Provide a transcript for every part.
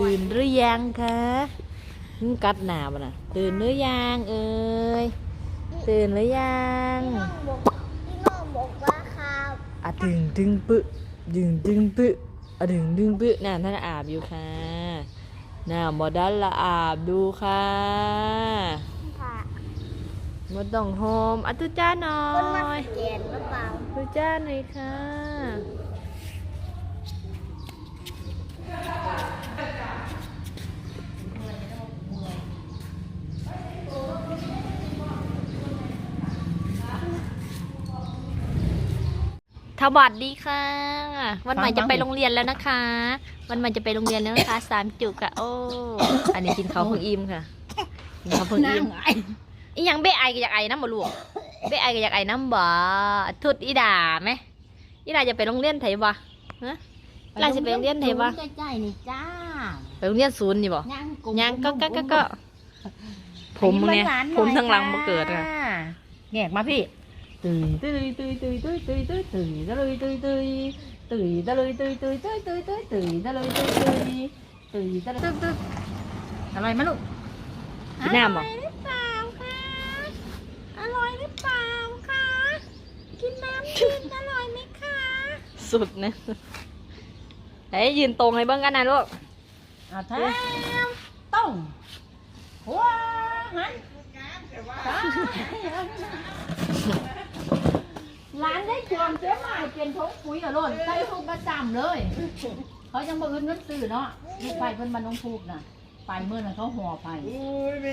ตื่นหรือยังคะมึงกัดหนาบ่น่ะตื่นหรือยังเอ้ยตื่นหรือยังพี่น้องบอกพี่น้องบอกว่าครับอะดึงดึงปึดึงดึงปึอะดึงดึงปึน่ะท่านอาบอยู่ค่ะน่ะบอดันละอาบดูค่ะค่ะมดต้องโฮมอะตุจ้าหน่อคนมายสแกนหรือเปล่า ตุจ้าหน่อยค่ะ สวัสดีค่ะ วันใหม่จะไปโรงเรียนแล้วนะคะ วันใหม่จะไปโรงเรียนแล้วนะคะสามจุกอะโอ้ อันนี้กินเขาวเพิ่งอิ่มค่ะกินเขาวเพิ่งอิ่มอีหยังเบ้ไอก็อยากไอน้ำบ่ลูกเบ้ไอก็อยากไอน้ำบ่ทุดอีด่าไหมอีด่าจะไปโรงเรียนไทยบ่ฮะอีด่าจะไปโรงเรียนไทยบ่ใกล้ๆนี่จ้า ไปโรงเรียนศูนย์นี่บ่ยังยังก็ก็ก็ก็ผมเนี่ยผมทั้งหลังบ่เกิดค่ะแงกมาพี่ ตื่นตื่นตื่นตื่นตื่นตื่นตื่นตื่นตะลุยตื่นตื่นตื่นตะลุยตื่นตื่นตื่นตื่นตื่นตื่นตะลุยตื่นตื่นตื่นตะลุยตื่นตื่นอะไรมาลูกกินน้ำบ่หรือเปล่าคะอร่อยหรือเปล่าคะกินน้ำกินอร่อยไหมคะสุดนะเฮ้ยยืนตรงให้เบิ่งกันนะลูกอะแทมต้องว้าหันร้านได้ชวง เจ๊ใหม่เป็นทงปุ๋ยอะโลนใส่ทุกประจำเลย เขายังบ่อื่นเงินซื้อเนาะลูกไปเพิ่นมาน้องพูกน่ะ ไปเมื่อนั้นเขาห่อไป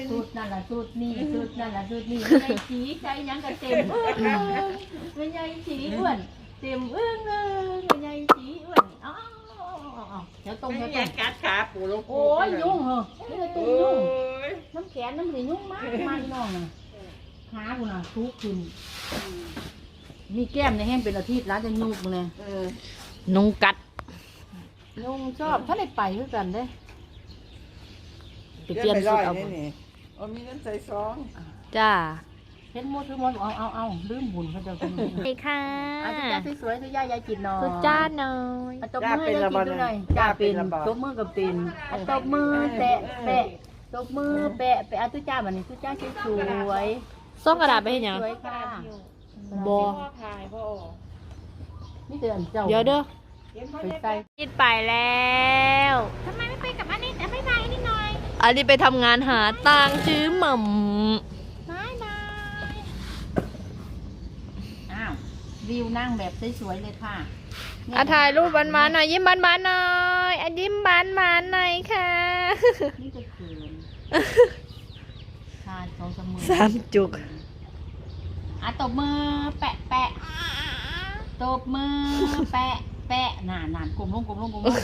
สูตรนั่นล่ะสูตรนี่สูตรนั่นล่ะสูตรนี่ไม่ใช่สีใจหยังก็เต็มอึ้งเลยไม่ใช่สีอ้วนเต็มอึ้งเลยไม่ใช่สีอ้วนอ๋อเดี๋ยวตรงเดี๋ยวตรยังกัดขาปูลงโอ้ยยุ่งเหรอนี่เลยตียุ่งน้ำแขนน้ำสียุ่งมากมากน้องน่ะขากูน่ะทุกขึ้น มีแก้มในแห้งเป็นอาทิตย์แล้วจะยุ่งมึงเนี่ยเออนุงกัดยุ่งชอบถ้าได้ไปด้วยกันเด้ไปเปลี่ยนสุดเอานี่นี่โอ้มีเงินใส่ซองจ้าเห็นหมดคือหมดเอาเอาเอาลืมบุญเขาจะคุณสวัสดีค่ะอาจารย์สวยๆคือย่ายายจิตหน่อยสุจ้าหน่อยอะตบมือให้ยายจิตดูหน่อยจ้าเป็นตบมือกับเป็นอะตบมือแตะแปะตบมือแปะแปะอะทุจ้าบันนี้ทุจ้าสวยๆส่งกระดาษไปให้หยังสวยค่ะ บอพ่อพายพ่อนี่เดือนเจ้าเดี๋ยวเด้อไปใส่คิดไปแล้วทำไมไม่ไปกับอันนี้แต่ไม่ไปนี่หน่อยอันนี้ไปทำงานหาตังค์ซื้อหม่บายบายอ้าววิวนั่งแบบสวยๆเลยค่ะำอะถ่ายรูปบานๆหน่อยยิ้มบานๆหน่อยอะยิ้มบานๆหน่อยค่ะนี่จะเขินทานสองสามมือสามจุก อะตบมือแปะแปะตบมือแปะแปะนานนานกลมลงกลมลงกลมลง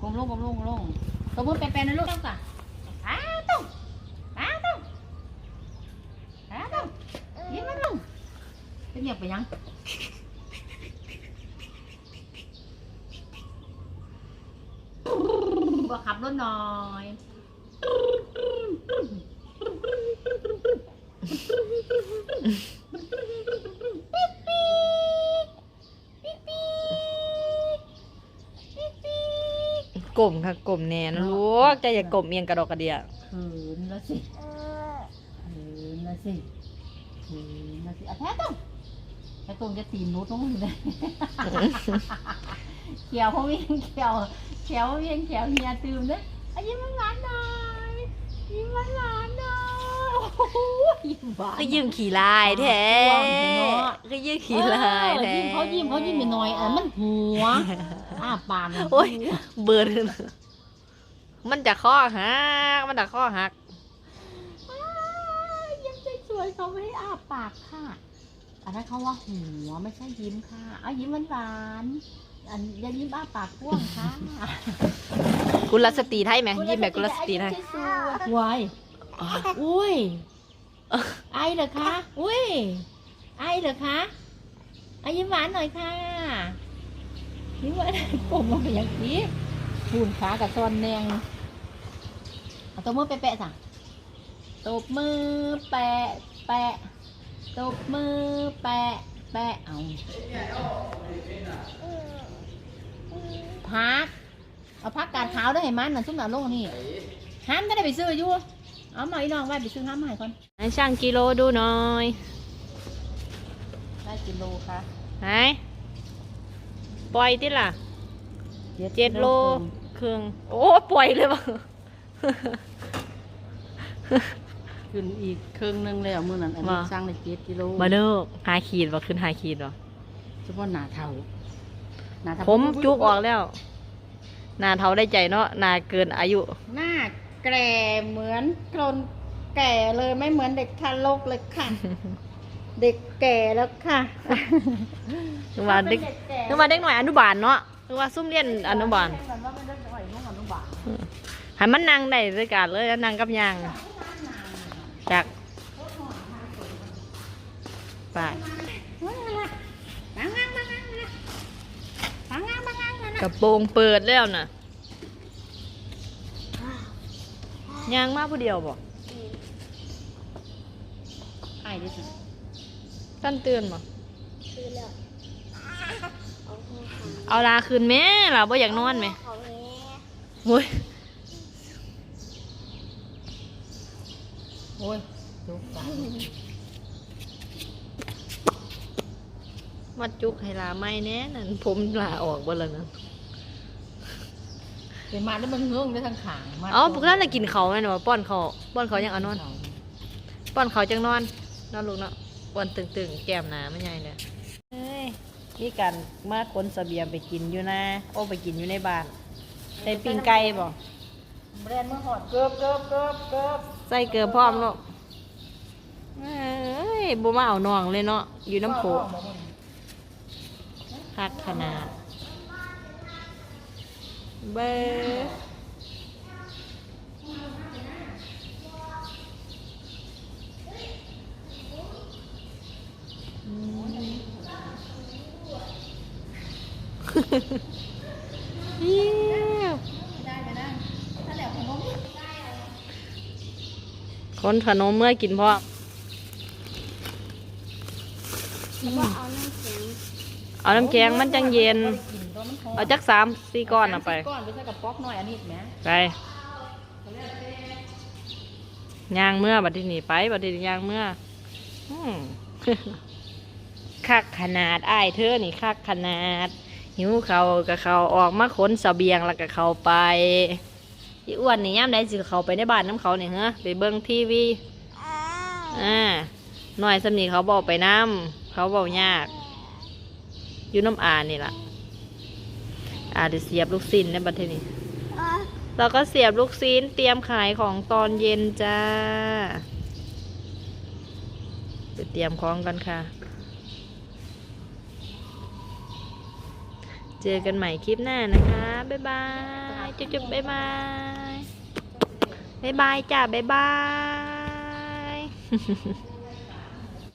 กลมลงกลมลงกลมลงตบมือแปะแปะนะลูกต้องก่ะอ้าวต้องอ้าวต้องอ้าวต้องยิ้มมันลงจะเงียบไปยังว่าขับรถหน่อย กลมค่ะกลมแน่นะลูกจะอย่ากลมเอียงกระดอกกระเดียเขินละสิเออเขินละสิเขินละสิอะแท้ต้องแท้ต้องจะตีนนุดต้องอยู่เลยเขียวเขาวิ่งเขียวเขียววิ่งเขียวเฮียตื่มเลยอะยิ้มหวานๆหน่อยยิ้มหวานๆหน่อย โอ้โหยิ้มหวานก็ยืมขี่ลายแท้ก็ยืมขี่ลายแท้เออยิ้มเขายิ้มเขายิ้มไปหน่อยเออมันหัวอ้าปากมันโอ้ยเบิร์นมันจะข้อหักมันจะข้อหักอ้ายยิ้มสวยๆเขาไม่ให้อ้าปากค่ะอันนั้นเขาว่าหัวไม่ใช่ยิ้มค่ะเอายิ้มหวานๆอันอย่ายิ้มอ้าปากกว้างค่ะกุลสตรีไทยไหมยิ้มแบบกุลสตรีไทยวาย อุ้ย ไอเหรอคะ อุ้ย ไอเหรอคะอายิ้มหวานหน่อยค่ะยิ้มหวานผมมันเป็นอย่างนี้ปูนขากับซอนแนงเอาตัวมือแปะๆสั่งตบมือแปะแปะตบมือแปะแปะเอาพัก เอาผักกาดขาวได้ให้มันน่ะซุ่มน่ะลงนี่ห้ามก็ได้ไปซื้ออยู่ เอามาอีน้องไว้ไปซื้อห้ามมาให้ก่อนให้ช่างกิโลดูหน่อยได้กิโลค่ะไหนปล่อยติล่ะเจ็ดโลครึ่งโอ้ปล่อยเลยว่ะขึ้นอีกครึ่งหนึงแล้วมื้อนั้นอันนี้ว่าสร้างได้เจ็ดกิโลมาเด้อหาขีดบ่ขึ้นหาขีดบ่เฉพาะหน้าเท่าหน้าเท่าผมจุกออกแล้วหนาเท่าได้ใจเนาะหนาเกินอายุหน้า แก่เหมือนคนแก่เลยไม่เหมือนเด็กทารกเลยค่ะ เด็กแก่แล้วค่ะนึกว่าเด็กนึกว่าเด็กหน่อยอนุบาลเนาะนึกว่าซุ่มเรียนอนุบาลให้มันนั่งได้ด้วยกันเลยแล้วนั่งกับยางจากไปบางงางบางงางนะบางงางบางงางนะกระโปรงเปิดแล้วน่ะ ยางมาผู้เดียวบ่ไอ้ดิสิท่านเตือนบ่เอาลาคืนแม่ล่ะบ่อยากนอนไหมโอ้ยโอ้ยจุกตายมาจุกให้ลาไม่แน่นั่นผมลาออกบ่แล้วนั่น เดี๋ยวมาแล้วมันเงื้องได้ทั้งขางมาเอ๋อพวกนั้นน่ะกินเขาวแม่นบ่ป้อนเขาวป้อนเขาวยังเอานอน ป้อนเขาวจังนอน นอนลูกเนาะป้อนตึงๆ แก้มหนาไม่ใหญ่เลยเฮ้ยมีการมาขนเสบียงไปกินอยู่นะ โอ้ไปกินอยู่ในบ้านใส่ปิ้งไก่บ่แบรนด์เมื่อหอดเกือบเกือบเกือบเกือบใส่เกลือพร้อมเนาะเอ้ยบ่มาเอาน้องเลยเนาะอยู่น้ำโขกคักขนาด เบ้อเยี่ยมคนขนมเมื่อกินพ่อมเอาน้ำแข็งมันจังเย็นกินตัว มันหอมเอาจักสามสี่ก้อนเอาไป ก้อนไปใส่กับป๊อกหน่อยอันนี้แหมไปย่างเมื่อบัดทีนี้ไปบัดทีนี้ย่างเมื่ออืม คักขนาดอ้ายเธอนี่คักขนาด หิวเขาวกับเขาวออกมาขนเสบียงแล้วก็เขาไปอีอ้วนนี่ย่ามใดสิเขาไปในบ้านน้ำเขาเนี่ยเหรอไปเบิ่งทีวีอ่าหน่อยสำนีเขาบอกไปน้ำเขาบอกยากอยู่น้ำอานี่ล่ะ อาจจะเสียบลูกศิลในบัดทีนี้เราก็เสียบลูกซีนเตรียมขายของตอนเย็นจ้าไปเตรียมของกันค่ะ เจอกันใหม่คลิปหน้านะคะ บ๊ายบาย จุ๊บจุ๊บบ๊ายบาย บ๊ายบายจ้า บ๊ายบาย